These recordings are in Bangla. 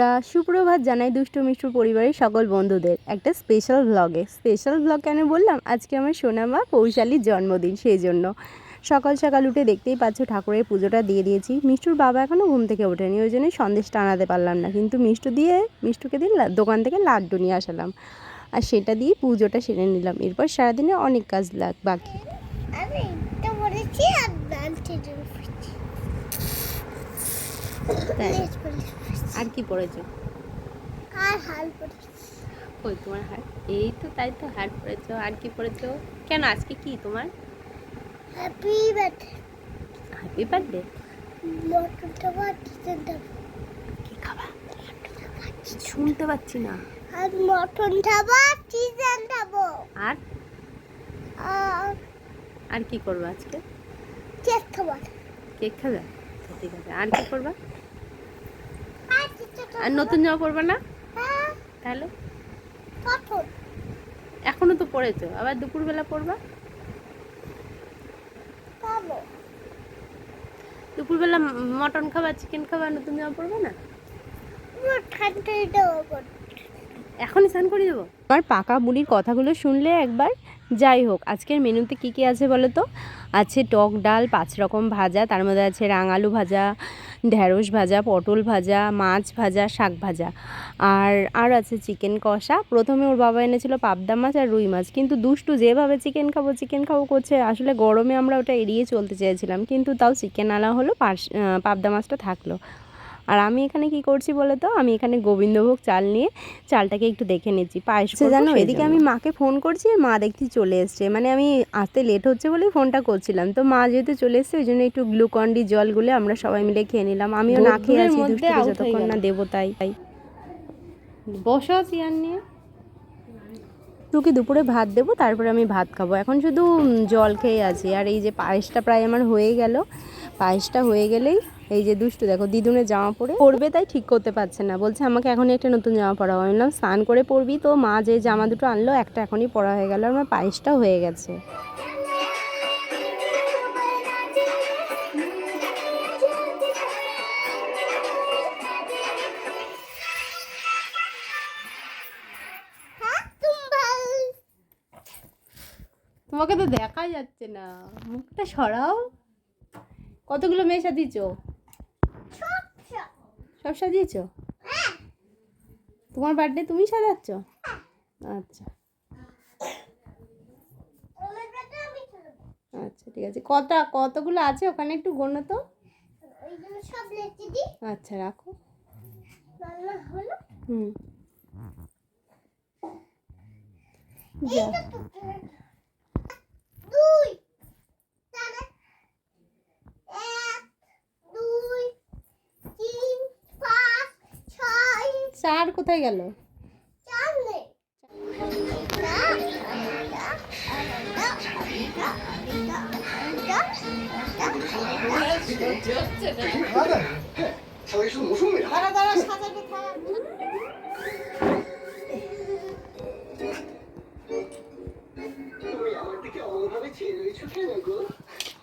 বন্ধুরা, সুপ্রভাত জানাই দুষ্টু মিষ্টু পরিবারের সকল বন্ধুদের একটা স্পেশাল ব্লগে স্পেশাল ব্লগ কেন বললাম? আজকে আমার সোনামা পৌশালীর জন্মদিন সেই জন্য সকাল সকাল উঠে দেখতেই পাচ্ছ ঠাকুরের পুজোটা দিয়ে দিয়েছি। মিষ্টুর বাবা এখনও ঘুম থেকে ওঠেনি, ওই জন্যই সন্দেশটা আনাতে পারলাম না। কিন্তু মিষ্টু দিয়ে, মিষ্টুকে লা- দোকান থেকে লাড্ডু নিয়ে আসালাম। আর সেটা দিয়ে পুজোটা সেরে নিলাম। এরপর সারাদিনে অনেক কাজ লাগ বাকি। আমি এটা বলেছি আর ডান্সে পড়েছি তাই আর কি পড়েছো? আর পড়েছি। ওই তোমার হার এই তো তাই তো হার পড়েছো। আর কি পড়েছো? কেন আজকে কি তোমার? হ্যাপি বার্থডে হ্যাপি বার্থডে কি খাবা? শুনতে পাচ্ছি না। আর মটনটা বাড়ছি জানতাবো আর? আর আর কি করবে আজকে? চেক খাবার কেক খাবে? ঠিক আছে। আর কি করবা? আর নতুন জামা পরবা না? তাহলে? এখনও তো পড়েছো। আবার দুপুরবেলা পরবা? পাবো দুপুরবেলা মটন খাবা চিকেন খাবা নতুন জামা পরবে না? এখনই স্নান করে দেবো? আমার পাকা বুড়ির কথাগুলো শুনলে একবার যাই হোক। আজকের মেনুতে কি কি আছে বলো তো? আছে টক ডাল, পাঁচ রকম ভাজা, তার মধ্যে আছে রাঙালু ভাজা ঢ্যাঁড়স ভাজা, পটল ভাজা, মাছ ভাজা, শাক ভাজা। আর আর আছে চিকেন কষা। প্রথমে ওর বাবা এনেছিল পাবদা মাছ আর রুই মাছ। কিন্তু দুষ্টু যেভাবে চিকেন খাব চিকেন খাব করছে, আসলে গরমে আমরা ওটা এড়িয়ে চলতে চেয়েছিলাম। কিন্তু তাও চিকেন আনা হলো পাবদা মাছটা থাকল। আর আমি এখানে কি করছি বলো তো আমি এখানে গোবিন্দভোগ চাল নিয়ে চালটাকে একটু দেখে নিচ্ছি পায়েস জানো এদিকে আমি মাকে ফোন করছি মা দেখছি চলে এসছে। মানে আমি আসতে লেট হচ্ছে বলেই ফোনটা করছিলাম। তো মা যেহেতু চলে এসছে ওই জন্য একটু গ্লুকন ডি জল গুলে আমরা সবাই মিলে খেয়ে নিলাম। আমিও না খেয়ে আছি দুষ্টুকে যতক্ষণ না দেবো তাই। তাই বসো চেয়ার নিয়ে। তোকে দুপুরে ভাত দেবো তারপরে আমি ভাত খাব। এখন শুধু জল খেয়ে আছি। আর এই যে পায়েসটা প্রায় আমার হয়ে গেল পায়েসটা হয়ে গেলেই এই যে দুষ্টু, দেখো, দিদুনের জামা পরে পরবে তাই ঠিক করতে পারছে না। বলছে, আমাকে এখনই একটা নতুন জামা পরা আমি বললাম, স্নান করে পরবি তো, মা যে জামা দুটো আনলো, একটা এখনই পরা হয়ে গেল আমার পায়েসটাও হয়ে গেছে। হ্যাঁ তোমাকে তো দেখা যাচ্ছে না। মুখটা সরাও। কতগুলো সব সব সব সাজিয়েছ? তোমার বার্থডে তুমি সাজাচ্ছ? আচ্ছা। আচ্ছা ঠিক আছে। কটা, কতগুলো আছে ওখানে একটু গোনো তো? আচ্ছা রাখো। হুম। যা। সাজাতে থাক। তুমি আমার দিকে অমনভাবে চেয়ে রয়েছো কেন গো?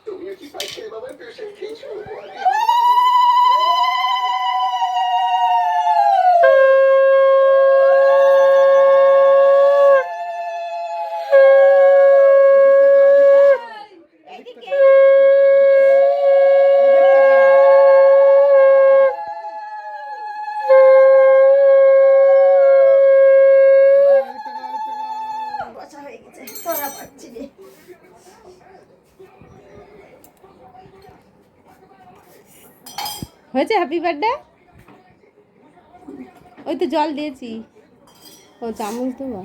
তুমিও কি পাখির বাবার পেশেন্ট খেয়েছো? হয়েছে? হ্যাপি বার্থডে ওই তো জল দিয়েছি। ও চামচ দেবো?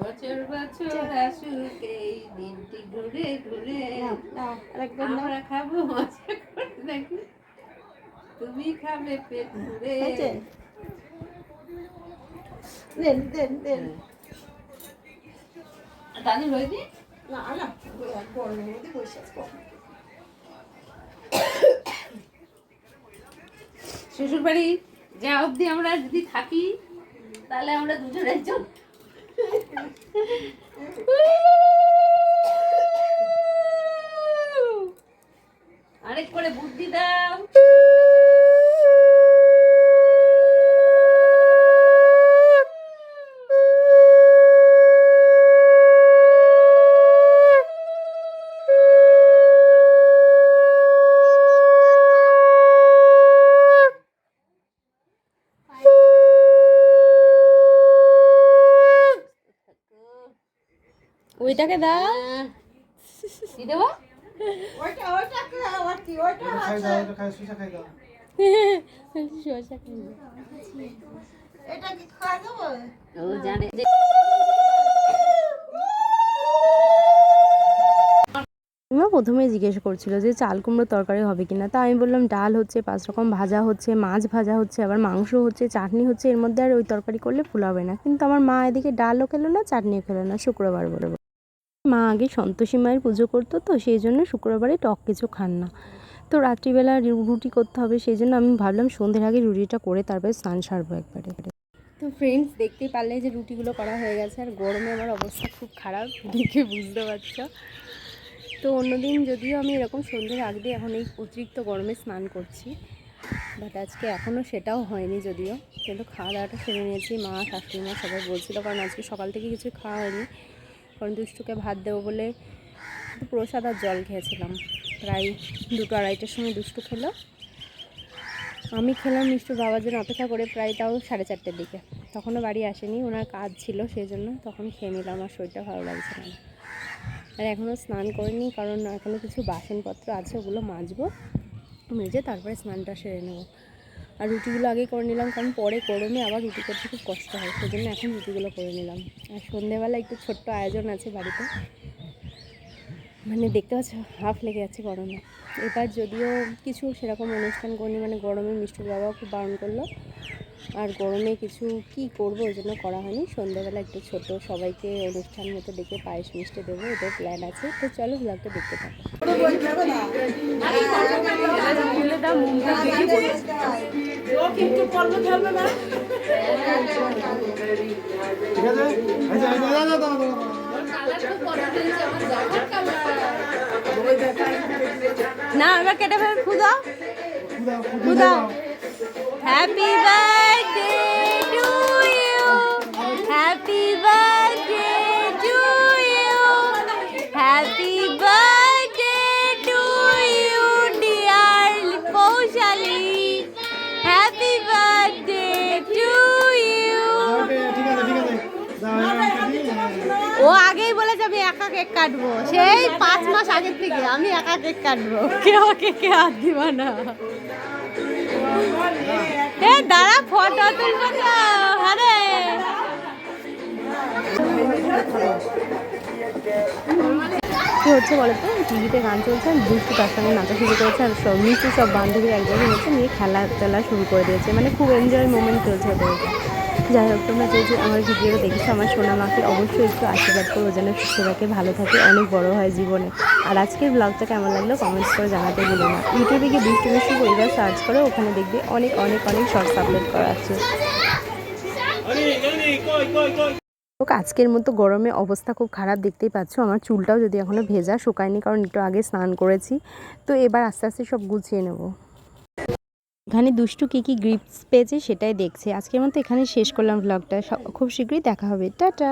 বছর বছর আসুক এই দিনটি ঘুরে ঘুরে। আমরা খাব মজা করে নাকি তুমি খাবে পেট ঘুরে? দেন দেন দেন। দাদু হয়েছে না না গরমের মধ্যে বসে আছি শ্বশুর বাড়ি যা অবধি আমরা যদি থাকি তাহলে আমরা দুজন একজন। আরেক করে করে বুদ্ধি দাও। কি খাওয়া দেবো? ও জানে যে মা প্রথমে জিজ্ঞেস করছিল যে চাল কুমড়ো তরকারি হবে কিনা। তা আমি বললাম ডাল হচ্ছে পাঁচ রকম ভাজা হচ্ছে মাছ ভাজা হচ্ছে আবার মাংস হচ্ছে চাটনি হচ্ছে এর মধ্যে আর ওই তরকারি করলে ফুলাবে না। কিন্তু আমার মা এদিকে ডালও খেলো না চাটনিও খেলো না শুক্রবার বলে বলে। মা আগে সন্তোষী মায়ের পুজো করতো তো, সেই জন্য শুক্রবারে টক কিছু খান না। তো রাত্রিবেলা রুটি করতে হবে, সেই জন্য আমি ভাবলাম সন্ধ্যের আগে রুটিটা করে তারপরে স্নান সারবো একবারে। তো ফ্রেন্ডস দেখতেই পারলে যে রুটিগুলো করা হয়ে গেছে, আর গরমে আমার অবস্থা খুব খারাপ, দেখে বুঝতে পারছ। তো অন্যদিন যদিও আমি এরকম সন্ধ্যের আগ দিয়ে এখন এই অতিরিক্ত গরমে স্নান করছি বাট আজকে এখনও সেটাও হয়নি যদিও। কিন্তু খাওয়া দাওয়াটা সেরে নিয়েছি, মা শাশুড়ি মা সবাই বলছিল, কারণ আজকে সকাল থেকে কিছু খাওয়া হয়নি। কারণ দুষ্টুকে ভাত দেবো বলে প্রসাদ আর জল খেয়েছিলাম। প্রায় দুটো আড়াইটার সময় দুষ্টু খেলো। আমি খেলাম মিষ্টুর বাবার জন্য অপেক্ষা করে প্রায় তাও সাড়ে চারটের দিকে। তখনও বাড়ি আসেনি, ওনার কাজ ছিল সেই জন্য তখন খেয়ে নিলাম আমার শরীরটা ভালো লাগছিল না। আর এখনও স্নান করিনি কারণ এখনও কিছু বাসনপত্র আছে, ওগুলো মাজবো, মেজে তারপরে স্নানটা সেরে নেব। আর রুটিগুলো আগে করে নিলাম, কারণ পরে গরমে আবার রুটি করতে খুব কষ্ট হয় সেই জন্য এখন রুটিগুলো করে নিলাম। আর সন্ধেবেলা একটু ছোট্ট আয়োজন আছে বাড়িতে। মানে দেখতে পাচ্ছ, হাফ লেগে যাচ্ছে গরমে। এবার যদিও কিছু সেরকম অনুষ্ঠান করিনি মানে গরমে মিষ্টির বাবাও খুব বারণ করল। আর গরমে কিছু কি করব ওই জন্য করা হয়নি। সন্ধ্যাবেলা একটু ছোট সবাইকে অনুষ্ঠান মতো ডেকে পায়েস মিষ্টি দেবো এটার প্ল্যান আছে। তো চলো ব্লগটা দেখতে থাকো। না এবার কেটে ফেলে খুদা দাও খুদা হ্যাপি বার্থডে কেক কাটবো। সেই পাঁচ মাস আগের থেকে আমি একা কেক কাটবো। কেউ কেকে হাত দিব না। এ দাঁড়া ফটো তুলবো তো। আরে। কি হচ্ছে বলো তো? টিভিতে গান চলছে আর দুষ্টু তার সঙ্গে নাচা শুরু করেছে আর সব নিচু সব বান্ধবী এক জায়গায় হচ্ছে নিয়ে খেলা টেলা শুরু করে দিয়েছে। মানে খুব এনজয় মোমেন্ট চলছে ওদের। যাই হোক, তোমরা যে যে আমার ভিডিওটা দেখেছ, আমার সোনা মাকে অবশ্যই একটু আশীর্বাদ করো যেন সুস্থ থাকে, ভালো থাকে, অনেক বড় হয় জীবনে। আর আজকের ব্লগটা কেমন লাগল কমেন্টস করে জানাতে ভুলো না। ইউটিউবে গিয়ে দুষ্টু মিষ্টি পরিবার সার্চ করো, ওখানে দেখবে অনেক অনেক অনেক শর্টস আপলোড করা আছে। আজকের মতো গরমে অবস্থা খুব খারাপ, দেখতেই পাচ্ছ। আমার চুলটাও যদি এখনও ভেজা, শুকায়নি, কারণ একটু আগে স্নান করেছি। তো এবার আস্তে আস্তে সব গুছিয়ে নেব। এখানে দুষ্টু কী কী গ্রিপস পেয়েছে সেটাই দেখছে। আজকের মতো এখানে শেষ করলাম ব্লগটা খুব শীঘ্রই দেখা হবে। টাটা!